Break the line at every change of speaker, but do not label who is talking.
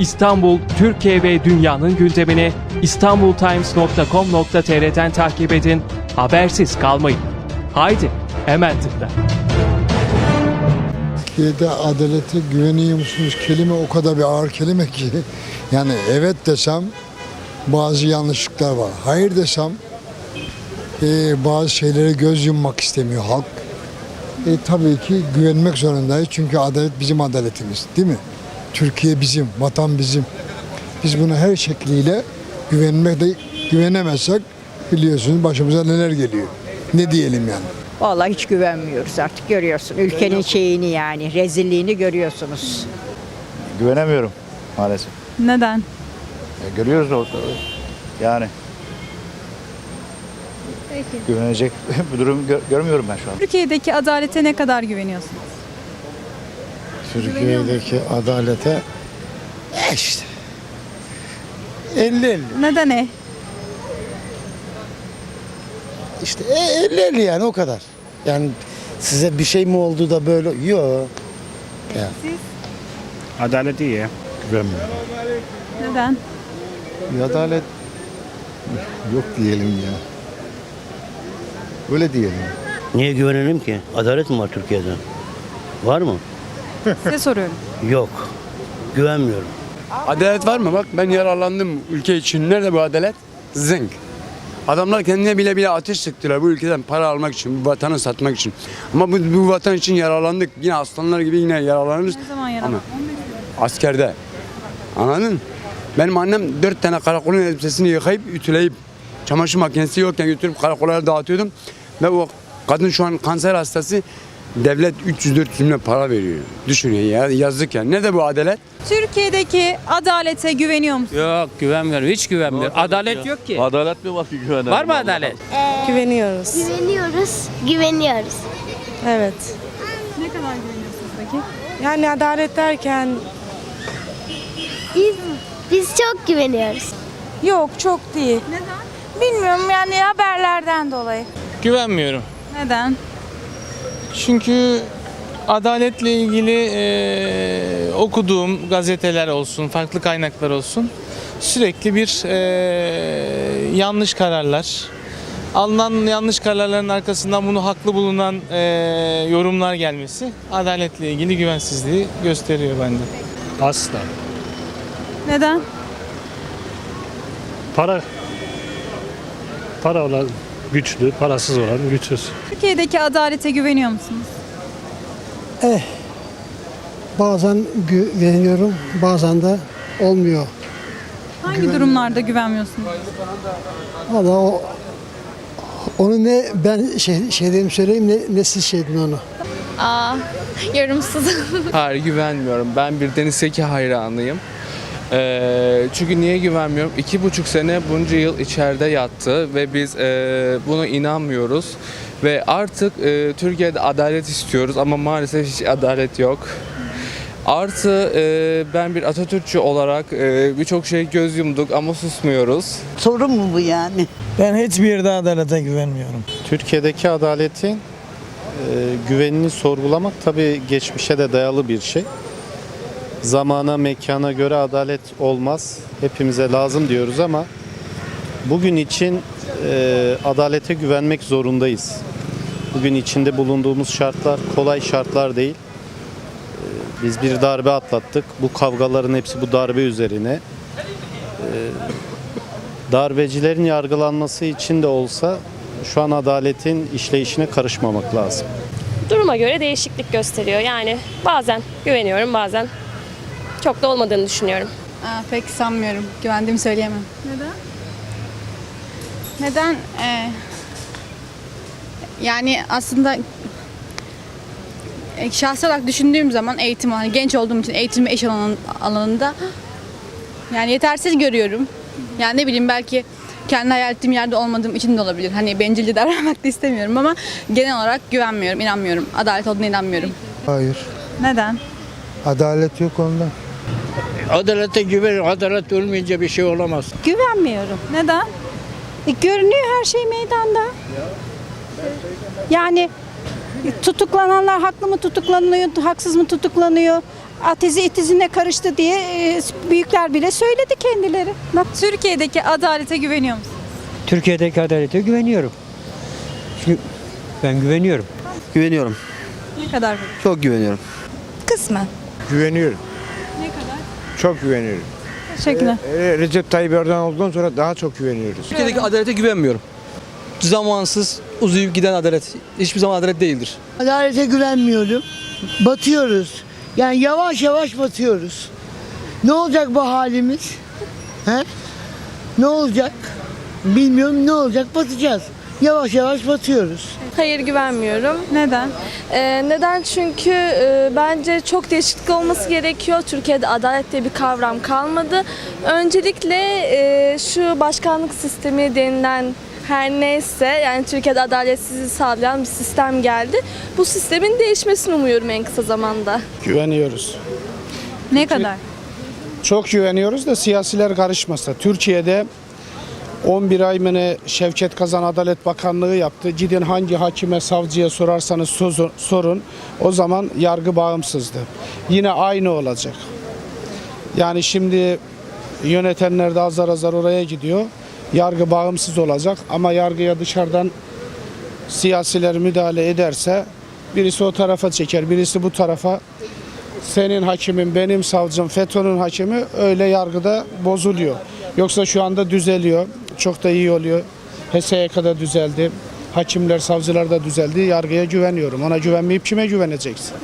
İstanbul, Türkiye ve dünyanın gündemini istanbultimes.com.tr'den takip edin, habersiz kalmayın. Haydi, hemen tıkla.
Türkiye'de adalete güveniyor musunuz? Kelime o kadar bir ağır kelime ki. Yani evet desem bazı yanlışlıklar var. Hayır desem e, bazı şeylere göz yummak istemiyor halk. E, tabii ki güvenmek zorundayız. Çünkü adalet bizim adaletimiz değil mi? Türkiye bizim, vatan bizim. Biz buna her şekliyle güvenmek de güvenemezsek biliyorsunuz başımıza neler geliyor. Ne diyelim yani.
Vallahi hiç güvenmiyoruz artık görüyorsun. Ülkenin şeyini yani rezilliğini görüyorsunuz.
Güvenemiyorum maalesef.
Neden?
E, görüyoruz orada. Yani. Güvenecek bir durum gö- görmüyorum ben şu an.
Türkiye'deki adalete ne kadar güveniyorsunuz?
Türkiye'deki adalete e işte 50 50
Neden e?
işte 50 50 yani o kadar. Yani size bir şey mi oldu da böyle yok.
Adalet iyi ya.
Güvenmiyorum.
Neden?
Bir adalet yok diyelim ya. Öyle diyelim.
Niye güvenelim ki? Adalet mi var Türkiye'de? Var mı?
Size soruyorum.
Yok. Güvenmiyorum.
Adalet var mı? Bak ben yararlandım ülke için. Nerede bu adalet? Zınk. Adamlar kendine bile bile ateş sıktılar bu ülkeden para almak için, bu vatanı satmak için. Ama bu, bu vatan için yararlandık. Yine aslanlar gibi yine yararlanırız.
Ne zaman
Ama
yaralan?
askerde. Anladın? mı? Benim annem dört tane karakolun elbisesini yıkayıp ütüleyip çamaşır makinesi yokken götürüp karakollara dağıtıyordum. Ve o kadın şu an kanser hastası devlet 300-400 milyon para veriyor. Düşünün ya yazık ya. Nerede bu adalet?
Türkiye'deki adalete güveniyor musunuz?
Yok güvenmiyorum. Hiç güvenmiyorum. Adalet yok ki.
Adalet mi var ki güvenemem?
Var mı adalet?
Güveniyoruz.
Güveniyoruz, güveniyoruz.
Evet.
Ne kadar güveniyorsunuz peki?
Yani adalet derken
Biz, biz çok güveniyoruz.
yok çok değil.
Neden?
Bilmiyorum yani haberlerden dolayı.
Güvenmiyorum.
Neden?
Çünkü adaletle ilgili eee, okuduğum gazeteler olsun, farklı kaynaklar olsun sürekli bir eee, yanlış kararlar. Alınan yanlış kararların arkasından bunu haklı bulunan eee, yorumlar gelmesi adaletle ilgili güvensizliği gösteriyor bende.
Asla.
Neden?
Para para olan güçlü, parasız olan güçsüz.
Türkiye'deki adalete güveniyor musunuz?
Bazen güveniyorum, bazen de olmuyor.
Hangi durumlarda güvenmiyorsunuz?
Valla o onu ne ben şey şeylerimi söyleyeyim ne, ne siz şeydin onu.
Aa, yorumsuz.
Hayır güvenmiyorum. Ben bir Deniz Seki hayranıyım. Ee, çünkü niye güvenmiyorum? İki buçuk sene bunca yıl içeride yattı ve biz e, buna inanmıyoruz. Ve artık e, Türkiye'de adalet istiyoruz ama maalesef hiç adalet yok. Artı e, ben bir Atatürkçü olarak e, birçok şey göz yumduk ama susmuyoruz.
Sorun mu bu yani?
Ben hiçbir yerde adalete güvenmiyorum.
Türkiye'deki adaletin e, güvenini sorgulamak tabii geçmişe de dayalı bir şey. Zamana, mekana göre adalet olmaz. Hepimize lazım diyoruz ama bugün için e, adalete güvenmek zorundayız. Bugün içinde bulunduğumuz şartlar kolay şartlar değil. E, Biz bir darbe atlattık. Bu kavgaların hepsi bu darbe üzerine. E, Darbecilerin yargılanması için de olsa şu an adaletin işleyişine karışmamak lazım.
Duruma göre değişiklik gösteriyor. Yani bazen güveniyorum, bazen çok da olmadığını düşünüyorum.
Aa, pek sanmıyorum. Güvendiğimi söyleyemem. Neden?
Neden? Ee, yani aslında e, şahsi olarak düşündüğüm zaman eğitim hani genç olduğum için eğitim ve iş alanın, alanında yani yetersiz görüyorum. Yani ne bileyim belki kendi hayal ettiğim yerde olmadığım için de olabilir. Hani bencilce davranmak da istemiyorum ama genel olarak güvenmiyorum, inanmıyorum. Adalet olduğuna inanmıyorum.
Hayır.
Neden?
Adalet yok ondan.
Adalete güveniyorum. Adalet olmayınca bir şey olamaz.
Güvenmiyorum.
Neden?
E, görünüyor her şey meydanda. Yani tutuklananlar haklı mı tutuklanıyor, haksız mı tutuklanıyor?
Atizi itizine karıştı diye e, büyükler bile söyledi kendileri.
Türkiye'deki adalete güveniyor musunuz?
Türkiye'deki adalete güveniyorum. Çünkü ben güveniyorum.
Güveniyorum.
Ne kadar?
Çok güveniyorum.
Kısmen.
Güveniyorum.
Ne kadar?
Çok güveniyorum.
Teşekkürler.
Recep Tayyip Erdoğan olduktan sonra daha çok güveniyoruz.
Türkiye'deki adalete güvenmiyorum. Zamansız uzayıp giden adalet hiçbir zaman adalet değildir.
Adalete güvenmiyorum. Batıyoruz. Yani yavaş yavaş batıyoruz. Ne olacak bu halimiz? He? Ne olacak? Bilmiyorum ne olacak batacağız. Yavaş yavaş batıyoruz.
Hayır güvenmiyorum.
Neden?
Ee, neden? Çünkü e, bence çok değişiklik olması gerekiyor. Türkiye'de adalet diye bir kavram kalmadı. Öncelikle e, şu başkanlık sistemi denilen her neyse yani Türkiye'de adaletsizliği sağlayan bir sistem geldi. Bu sistemin değişmesini umuyorum en kısa zamanda.
Güveniyoruz.
Ne kadar?
Çok güveniyoruz da siyasiler karışmasa. Türkiye'de 11 ay mı ne Şevket Kazan Adalet Bakanlığı yaptı. Gidin hangi hakime, savcıya sorarsanız sorun. O zaman yargı bağımsızdı. Yine aynı olacak. Yani şimdi yönetenler de azar azar oraya gidiyor. Yargı bağımsız olacak ama yargıya dışarıdan siyasiler müdahale ederse birisi o tarafa çeker, birisi bu tarafa senin hakimin, benim savcım, FETÖ'nün hakimi öyle yargıda bozuluyor. Yoksa şu anda düzeliyor. Çok da iyi oluyor. HSYK'da düzeldi. Hakimler, savcılar da düzeldi. Yargıya güveniyorum. Ona güvenmeyip kime güveneceksin?